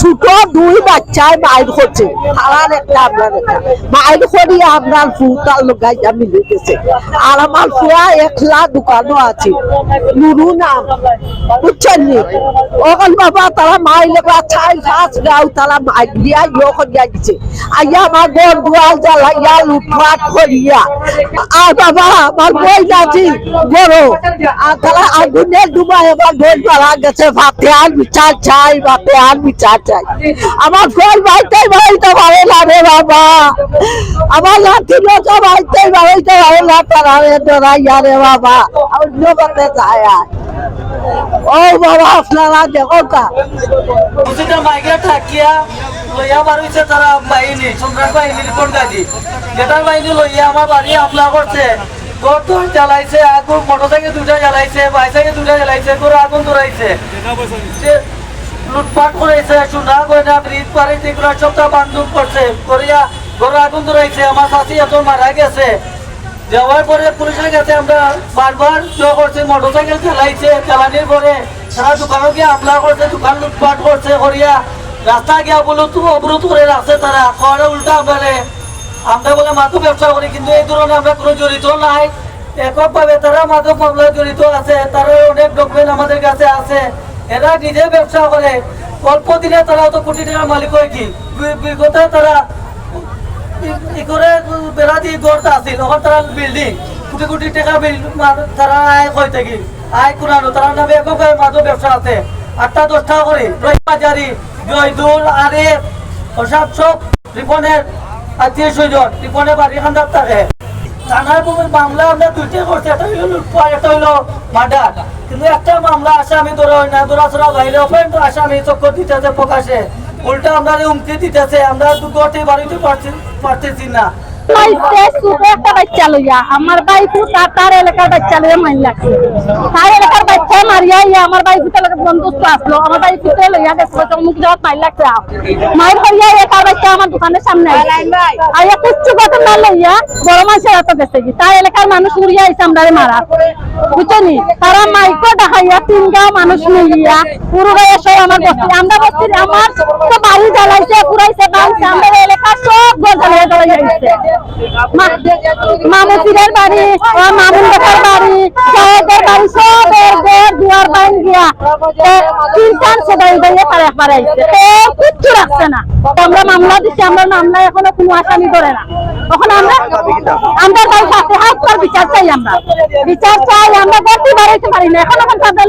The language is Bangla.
ছোট দুই বাচ্চায় বাইর করছে হারার একটা আপনার একটা। বাইর করি আপনার ফুটার লোকাইয়া মিলে গেছে আর আমার ফুয়া একলা দোকানও আছে। নুরু নাম। বুঝছেন নি? ওখান বাবা, তারা মাই লেখা ছাই ফাঁস গাও তারা মাই দিয়া ইয়ে আইয়া আমার ঘর দুয়ার জ্বালাইয়া, লুটপাট করিয়া। আর বাবা, আমার বই নাচি, বড়। আর তারা আগুনে ডুবাই আমার গেছে, ভাতে আর বিচার চাই, ভাতে আর বিচার চাই। আমার ফোন বাড়িতে বাড়িতে পারে না বাবা। আমার লাঠি লোক বাড়িতে বাড়িতে পারে না তারা রে বাবা। অন্য কথা যায় ও বাবা, আপনারা দেখো কা কিছুটা মাইগ্রে থাকিয়া লইয়া বাড়িছে তারা বাহিনী সন্ত্রাস বাহিনী রিপোর্ট গাজি গেটার বাহিনী লইয়া আমার বাড়ি হামলা করছে। ঘর তো জ্বালাইছে, আগুন মোটরসাইকেল দুটা জ্বালাইছে বাইসাইকেল দুটা জ্বালাইছে, করে আগুন ধরাইছে। লুটপাট করেছে, সোনা গয়না ব্রিজ পাড়িতে এগুলো সবটা বান্ধব করছে। করিয়া ঘরে আগুন ধরাইছে আমার শাশি এত মারা গেছে। যাওয়ার পরে পুলিশের কাছে আমরা বারবার জয় করছি, মোটরসাইকেল চালাইছে, চালানির পরে সারা দোকানে গিয়ে হামলা করছে, দোকান লুটপাট করছে, করিয়া রাস্তা গিয়া বলো তো অবরোধ করে রাখছে তারা। খড়ে উল্টা বলে আমরা বলে মাদক ব্যবসা করি, কিন্তু এই ধরনের আমরা কোনো জড়িত নাই। এককভাবে তারা মাদক মামলায় জড়িত আছে তারা অনেক ডকুমেন্ট আমাদের কাছে আছে। এরা নিজে ব্যবসা করে। অল্প দিনে তারা তো কোটি টাকার মালিক হয় কি বিগত তারা করে বেড়া দিয়ে গড়টা আছিল ওখান তারা বিল্ডিং কোটি কোটি টাকা তারা আয় হয়ে থাকি, আয় কুরানো তারা নামে এককভাবে মাদক ব্যবসা আছে। আটটা, দশটা করে রহিমাজারি জয়দুল আরিফ ওসব সব রিপনের আত্মীয় স্বজন রিপনের বাড়ি খান্দার থাকে। থানার মামলা আমরা দুইটা করছি, একটা হইল লুটপাট, একটা হইল মার্ডার। কিন্তু একটা মামলা আসামি ধরা হয় না দূরাচরা বাইরে অপেন আসামি চক্কর দিতেছে প্রকাশে উল্টা আমরা হুমকি দিতেছে, আমরা দুটি বাড়িতে পারছি পারতেছি না। মাইছে ছোট একটা বাচ্চা লইয়া, আমার বাইকু তার এলাকার বাচ্চা লইয়া মাইল লাগছে। তার এলাকার বাচ্চা মারিয়া ইয়া আমার বাইকুতে লোক বন্ধুত্ব আসলো, আমার বাইকুতে লইয়া গেছে বলছে অমুক মাইল লাগছে। মাইল করিয়া একার বাচ্চা আমার দোকানের সামনে আইছে। আইয়া কুচ্ছু কথা না লইয়া বড় মানুষের হাতে গেছে। কি তার এলাকার মানুষ উড়িয়া মারা। তারা দেখাইয়া তিন গাঁও মানুষ পুরো সব আমার বস্তি আমরা বস্তি আমার তো বাড়ি জ্বালাইছে, পুরাইছে বাংছে আমরা এলাকা সব ঘর জ্বালাই জ্বালাই বাড়ি মামুন বাড়ি বাড়ি ঘর, দুয়ার বাইন গিয়া তিনটান একবার আইছে। কিচ্ছু রাখছে না। আমরা মামলা দিচ্ছি, আমরা মামলা এখনও কোনো আসামি করে না। তখন আমরা আমরা তাই সাথে হাত পর বিচার চাই আমরা। বিচার চাই, আমরা গতি বাড়াইতে পারি না। এখন এখন তাদের